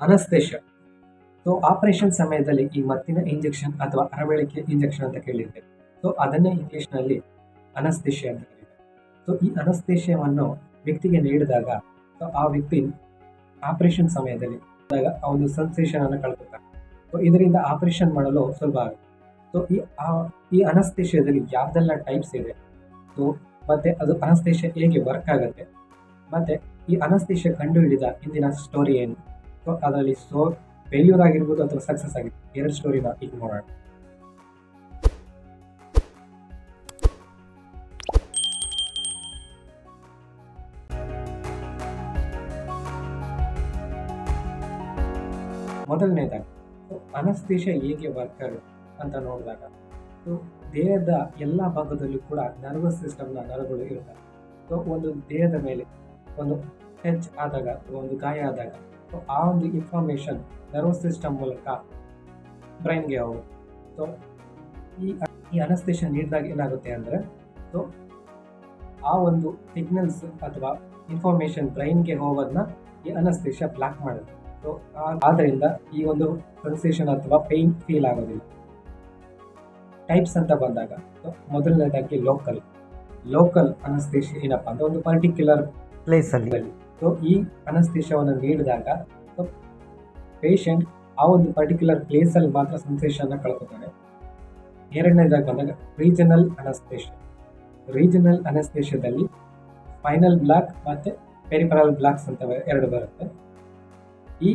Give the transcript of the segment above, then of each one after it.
ಅನಸ್ತೇಶ so operation ಸಮಯದಲ್ಲಿ ಈ ಮತ್ತಿನ ಇಂಜೆಕ್ಷನ್ ಅಥವಾ ಅರವಳಿಕೆ ಇಂಜೆಕ್ಷನ್ ಅಂತ ಕೇಳಿದ್ದೆ. ಸೊ ಅದನ್ನೇ ಇಂಗ್ಲೀಷ್ನಲ್ಲಿ ಅನಸ್ತೇಶ ಅಂತ ಕರೀತಾರೆ ಸೊ ಈ ಅನಸ್ತೇಶವನ್ನು ವ್ಯಕ್ತಿಗೆ ನೀಡಿದಾಗ ಸೊ ಆ ವ್ಯಕ್ತಿ ಆಪರೇಷನ್ ಸಮಯದಲ್ಲಿ ಆ ಒಂದು ಸೆನ್ಸೇಷನ್ ಅನ್ನು ಕಳ್ಕೊತಾರೆ ಸೊ ಇದರಿಂದ ಆಪರೇಷನ್ ಮಾಡಲು ಸುಲಭ ಆಗುತ್ತೆ. ಸೊ ಈ, ಆ- ಈ ಅನಸ್ತೇಶದಲ್ಲಿ ಯಾವುದೆಲ್ಲ ಟೈಪ್ಸ್ ಇದೆ? ಸೊ ಮತ್ತೆ ಅದು ಅನಸ್ತೇಶ ಹೇಗೆ ವರ್ಕ್ ಆಗುತ್ತೆ? ಮತ್ತೆ ಈ ಅನಸ್ತೇಶ ಕಂಡುಹಿಡಿದ ಇಂದಿನ ಸ್ಟೋರಿ ಏನು? ಸೊ ಅದರಲ್ಲಿ ಸೋ ಫೇಲ್ಯೂರ್ ಆಗಿರ್ಬೋದು ಅಥವಾ ಸಕ್ಸಸ್ ಆಗಿರ್ಬೋದು. ಎರಡು ಸ್ಟೋರಿನ ಈಗ ನೋಡೋಣ. ಮೊದಲನೇದಾಗಿ ಅನಸ್ತೇಶ ಹೇಗೆ ವರ್ಕ್ ಆಗುತ್ತೆ ಅಂತ ನೋಡಿದಾಗ ಸೊ ದೇಹದ ಎಲ್ಲ ಭಾಗದಲ್ಲೂ ಕೂಡ ನರ್ವಸ್ ಸಿಸ್ಟಮ್ನ ನರಗಳು ಇರ್ತವೆ ಸೊ ಒಂದು ದೇಹದ ಮೇಲೆ ಒಂದು ಟಚ್ ಆದಾಗ, ಒಂದು ಗಾಯ ಆದಾಗ ಸೊ ಆ ಒಂದು ಇನ್ಫಾರ್ಮೇಷನ್ ನರ್ವಸ್ ಸಿಸ್ಟಮ್ ಮೂಲಕ ಬ್ರೈನ್ಗೆ ಹೋಗುತ್ತೆ. ಸೊ ಈ ಈ ಅನಸ್ತೇಷನ್ ನೀಡಿದಾಗ ಏನಾಗುತ್ತೆ ಅಂದರೆ ಸೊ ಆ ಒಂದು ಸಿಗ್ನಲ್ಸ್ ಅಥವಾ ಇನ್ಫಾರ್ಮೇಷನ್ ಬ್ರೈನ್ಗೆ ಹೋಗೋದನ್ನ ಈ ಅನಸ್ತೇಷ ಬ್ಲಾಕ್ ಮಾಡುತ್ತೆ. ಸೊ ಆದ್ದರಿಂದ ಈ ಒಂದು ಸೆನ್ಸೇಷನ್ ಅಥವಾ ಪೇಯ್ನ್ ಫೀಲ್ ಆಗೋದಿಲ್ಲ. ಟೈಪ್ಸ್ ಅಂತ ಬಂದಾಗ ಸೊ ಮೊದಲನೇದಾಗಿ ಲೋಕಲ್ ಲೋಕಲ್ ಅನಸ್ತೇಷ ಏನಪ್ಪ ಅಂದರೆ ಒಂದು ಪರ್ಟಿಕ್ಯುಲರ್ ಪ್ಲೇಸಲ್ಲಿ ಸೊ ಈ ಅನಸ್ತೇಶವನ್ನು ನೀಡಿದಾಗ ಸೊ ಪೇಷಂಟ್ ಆ ಒಂದು ಪರ್ಟಿಕ್ಯುಲರ್ ಪ್ಲೇಸಲ್ಲಿ ಮಾತ್ರ ಸೆನ್ಸೇಷನ್ನ ಕಳ್ಕೊತಾರೆ. ಎರಡನೇದಾಗಿ ಬಂದಾಗ ರೀಜನಲ್ ಅನಸ್ತೇಶ ರೀಜನಲ್ ಅನಸ್ತೇಶದಲ್ಲಿ ಫೈನಲ್ ಬ್ಲಾಕ್ ಮತ್ತು ಪೆರಿಪರಲ್ ಬ್ಲಾಕ್ಸ್ ಅಂತ ಎರಡು ಬರುತ್ತೆ. ಈ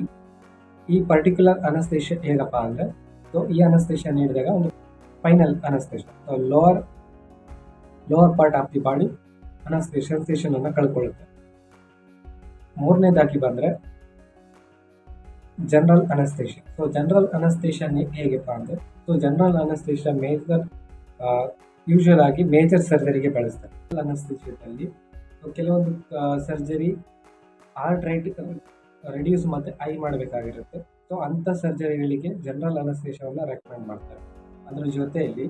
ಈ ಪರ್ಟಿಕ್ಯುಲರ್ ಅನಸ್ತೇಶ ಹೇಗಪ್ಪ ಅಂದರೆ ಸೊ ಈ ಅನಸ್ತೇಶ ನೀಡಿದಾಗ ಒಂದು spinal anaesthesia so lower lower part of the body anaesthesia sensation ಅನ್ನು ಕಳ್ಕೊಳ್ಳುತ್ತೆ. ಮೂರನೇದಾಗಿ ಬಂದರೆ general anaesthesia so general anaesthesia ಹೇಗಪ್ಪ ಅಂದರೆ so general anaesthesia major usually ಆಗಿ ಮೇಜರ್ ಸರ್ಜರಿಗೆ ಬಳಸ್ತಾರೆ. ಅನಸ್ತೇಷದಲ್ಲಿ ಕೆಲವೊಂದು ಸರ್ಜರಿ ಹಾರ್ಟ್ ರೇಟ್ ರೆಡ್ಯೂಸ್ ಮತ್ತು ಐ ಮಾಡಬೇಕಾಗಿರುತ್ತೆ. ಸೊ ಅಂಥ ಸರ್ಜರಿಗಳಿಗೆ ಜನರಲ್ ಅನಸ್ತೇಷವನ್ನು ರೆಕಮೆಂಡ್ ಮಾಡ್ತಾರೆ. ಅದ್ರ ಜೊತೆಯಲ್ಲಿ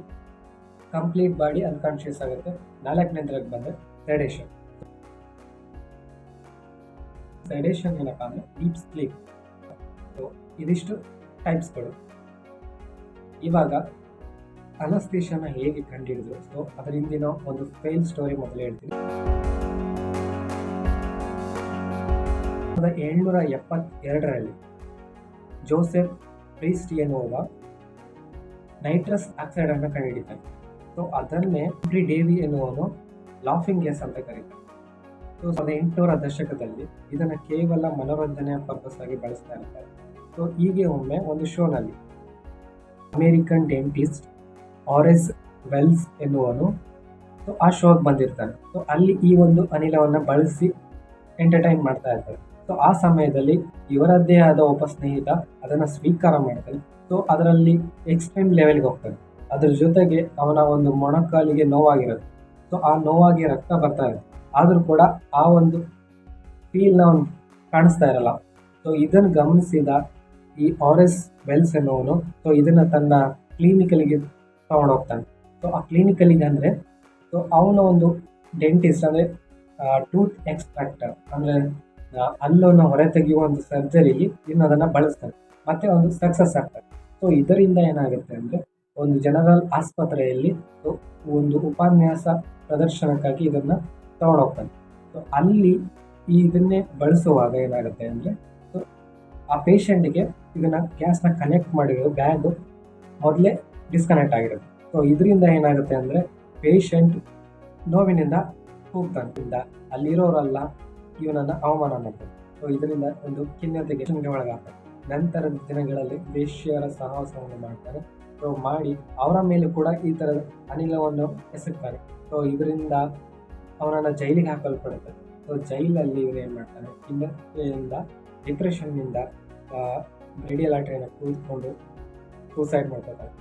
ಕಂಪ್ಲೀಟ್ ಬಾಡಿ ಅನ್ಕಾನ್ಷಿಯಸ್ ಆಗುತ್ತೆ. ನಾಲ್ಕನೇದ್ರಾಗ ಬಂದರೆ ಸೆಡೇಷನ್ ಸೆಡೇಷನ್ ಏನಪ್ಪ ಅಂದರೆ ಡೀಪ್ ಸ್ಲೀಪ್ ಸೊ ಇದಿಷ್ಟು ಟೈಪ್ಸ್ಗಳು ಇವಾಗ ಅನಸ್ತೇಷನ ಹೇಗೆ ಕಂಡುಹಿಡಿದ್ರು ಸೊ ಅದರ ಹಿಂದಿನ ಒಂದು ಫೇಲ್ ಸ್ಟೋರಿ ಮೊದಲು ಹೇಳ್ತೀನಿ. ಏಳ್ನೂರ ಎಪ್ಪತ್ತೆರಡರಲ್ಲಿ ಜೋಸೆಫ್ ಪ್ರೀಸ್ಟ್ ಎನ್ನುವ ನೈಟ್ರಸ್ ಆಕ್ಸೈಡ್ ಅನ್ನು ಕಂಡುಹಿಡಿತಾನೆ ಸೊ ಅದನ್ನೇ ಡೇವಿ ಎನ್ನುವನು ಲಾಫಿಂಗ್ ಗ್ಯಾಸ್ ಅಂತ ಕರೀತಾರೆ ಸೊ ಸಾವಿರದ ಎಂಟುನೂರ ದಶಕದಲ್ಲಿ ಇದನ್ನು ಕೇವಲ ಮನೋರಂಜನೆಯ ಪರ್ಪಸ್ ಆಗಿ ಬಳಸ್ತಾ ಇರ್ತಾರೆ. ಸೊ ಹೀಗೆ ಒಮ್ಮೆ ಒಂದು ಶೋನಲ್ಲಿ ಅಮೇರಿಕನ್ ಡೆಂಟಿಸ್ಟ್ ಆರೆಸ್ ವೆಲ್ಸ್ ಎನ್ನುವನು ಸೊ ಆ ಶೋಗೆ ಬಂದಿರ್ತಾನೆ. ಸೊ ಅಲ್ಲಿ ಈ ಒಂದು ಅನಿಲವನ್ನು ಬಳಸಿ ಎಂಟರ್ಟೈನ್ ಮಾಡ್ತಾ ಇರ್ತಾರೆ ಸೊ ಆ ಸಮಯದಲ್ಲಿ ಇವರದ್ದೇ ಆದ ಒಬ್ಬ ಸ್ನೇಹಿತ ಅದನ್ನು ಸ್ವೀಕಾರ ಮಾಡ್ತಾನೆ. ಸೊ ಅದರಲ್ಲಿ ಎಕ್ಸ್ಟ್ರೀಮ್ ಲೆವೆಲ್ಗೆ ಹೋಗ್ತಾನೆ. ಅದ್ರ ಜೊತೆಗೆ ಅವನ ಒಂದು ಮೊಣಕಾಲಿಗೆ ನೋವಾಗಿರುತ್ತೆ. ಸೊ ಆ ನೋವಾಗಿ ರಕ್ತ ಬರ್ತಾ ಇರುತ್ತೆ. ಆದರೂ ಕೂಡ ಆ ಒಂದು ಫೀಲ್ನ ಅವನು ಕಾಣಿಸ್ತಾ ಇರಲ್ಲ. ಸೊ ಇದನ್ನು ಗಮನಿಸಿದ ಈ ಆರ್ ಎಸ್ ವೆಲ್ಸ್ ಎನ್ನುವನು ಸೊ ಇದನ್ನು ತನ್ನ ಕ್ಲಿನಿಕಲಿಗೆ ತಗೊಂಡೋಗ್ತಾನೆ ಸೊ ಆ ಕ್ಲಿನಿಕಲಿಗೆ ಅಂದರೆ ಸೊ ಅವನ ಒಂದು ಡೆಂಟಿಸ್ಟ್ ಅಂದರೆ ಟೂತ್ ಎಕ್ಸ್ಟ್ರಾಕ್ಟರ್ ಅಂದರೆ ಹಲ್ಲನ್ನು ಹೊರ ತೆಗೆಯುವ ಒಂದು ಸರ್ಜರಿಲಿ ಇನ್ನು ಅದನ್ನು ಬಳಸ್ತಾರೆ ಮತ್ತೆ ಒಂದು ಸಕ್ಸಸ್ ಆಗ್ತಾರೆ ಸೊ ಇದರಿಂದ ಏನಾಗುತ್ತೆ ಅಂದರೆ, ಒಂದು ಜನರಲ್ ಆಸ್ಪತ್ರೆಯಲ್ಲಿ ಒಂದು ಉಪನ್ಯಾಸ ಪ್ರದರ್ಶನಕ್ಕಾಗಿ ಇದನ್ನು ತಗೊಂಡೋಗ್ತಾನೆ ಸೊ ಅಲ್ಲಿ ಇದನ್ನೇ ಬಳಸುವಾಗ ಏನಾಗುತ್ತೆ ಅಂದರೆ ಸೊ ಆ ಪೇಷಂಟ್ಗೆ ಇದನ್ನು ಗ್ಯಾಸ್ನ ಕನೆಕ್ಟ್ ಮಾಡಿರೋ ಬ್ಯಾಗು ಮೊದಲೇ ಡಿಸ್ಕನೆಕ್ಟ್ ಆಗಿರುತ್ತೆ. ಸೊ ಇದರಿಂದ ಏನಾಗುತ್ತೆ ಅಂದರೆ ಪೇಷಂಟ್ ನೋವಿನಿಂದ ಹೋಗ್ತಾನೆ ಅಲ್ಲಿರೋರೆಲ್ಲ ಇವನನ್ನು ಅವಮಾನ ಮಾಡ್ತಾರೆ. ಸೊ ಇದರಿಂದ ಒಂದು ಖಿನ್ನತೆಗೆ ಒಳಗಾಗ್ತಾರೆ. ನಂತರದ ದಿನಗಳಲ್ಲಿ ವೇಶ್ಯರ ಸಹವಾಸವನ್ನು ಮಾಡ್ತಾರೆ. ಸೊ ಮಾಡಿ ಅವರ ಮೇಲೆ ಕೂಡ ಈ ಥರದ ಅನಿಲವನ್ನು ಎಸಗ್ತಾರೆ. ಸೊ ಇದರಿಂದ ಅವನನ್ನು ಜೈಲಿಗೆ ಹಾಕಲ್ಪಡುತ್ತೆ. ಸೊ ಜೈಲಲ್ಲಿ ಇವ್ರು ಏನು ಮಾಡ್ತಾನೆ? ಇನ್ನೊಂದ ಡಿಪ್ರೆಷನ್ನಿಂದ ರೇಡಿಯಲ್ ಆಟೆಯನ್ನು ಕೂತ್ಕೊಂಡು ಸೂಸೈಡ್ ಮಾಡ್ಕೊತಾರೆ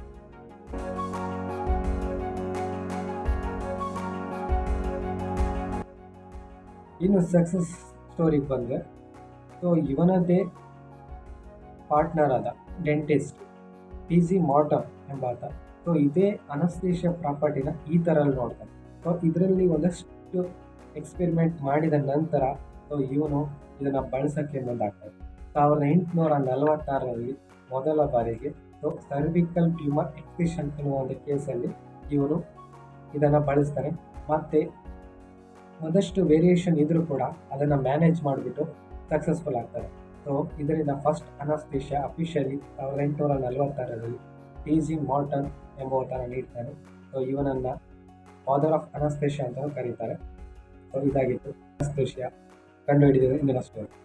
ಇನ್ನು ಸಕ್ಸಸ್ ಸ್ಟೋರಿಗೆ ಬಂದರೆ ಸೊ ಇವನದೇ ಪಾರ್ಟ್ನರ್ ಆದ ಡೆಂಟಿಸ್ಟ್ ಪಿ ಜಿ ಮಾರ್ಟಮ್ ಎಂಬಾತ. ಸೊ ಇದೇ ಅನಸ್ತೇಷಿಯ ಪ್ರಾಪರ್ಟಿನ ಈ ಥರ ನೋಡ್ತಾನೆ. ಸೊ ಇದರಲ್ಲಿ ಒಂದಷ್ಟು ಎಕ್ಸ್ಪೆರಿಮೆಂಟ್ ಮಾಡಿದ ನಂತರ, ಸೊ ಇವನು ಇದನ್ನು ಬಳಸೋಕ್ಕೆ ಮುಂದಾಗ್ತಾನೆ. ಸಾವಿರದ ಎಂಟುನೂರ ನಲವತ್ತಾರರಲ್ಲಿ ಮೊದಲ ಬಾರಿಗೆ, ಸೊ ಸರ್ವಿಕಲ್ ಟ್ಯೂಮರ್ ಎಕ್ಸಿಷನ್ ಎನ್ನುವ ಒಂದು ಕೇಸಲ್ಲಿ ಇವನು ಇದನ್ನು ಬಳಸ್ತಾರೆ ಮತ್ತು ಒಂದಷ್ಟು ವೇರಿಯೇಷನ್ ಇದ್ದರೂ ಕೂಡ ಅದನ್ನು ಮ್ಯಾನೇಜ್ ಮಾಡಿಬಿಟ್ಟು ಸಕ್ಸಸ್ಫುಲ್ ಆಗ್ತಾರೆ ಸೊ ಇದರಿಂದ ಫಸ್ಟ್ ಅನಸ್ತೇಷಿಯಾ ಅಫಿಷಿಯಲಿ ಸಾವಿರದ ಎಂಟುನೂರ ನಲವತ್ತಾರರಲ್ಲಿ ಟಿ ಜಿ ಮಾರ್ಟನ್ ಎಂಬುವತನ ನೀಡ್ತಾನೆ. ಸೊ ಇವನನ್ನು ಫಾದರ್ ಆಫ್ ಅನಸ್ತೇಷಿಯಾ ಅಂತ ಕರೀತಾರೆ. ಸೊ ಇದಾಗಿತ್ತು. ಅನಸ್ತೇಷಿಯಾ ಕಂಡುಹಿಡಿದಿದೆ ಇಂದಿನ ಸ್ಟೋರಿ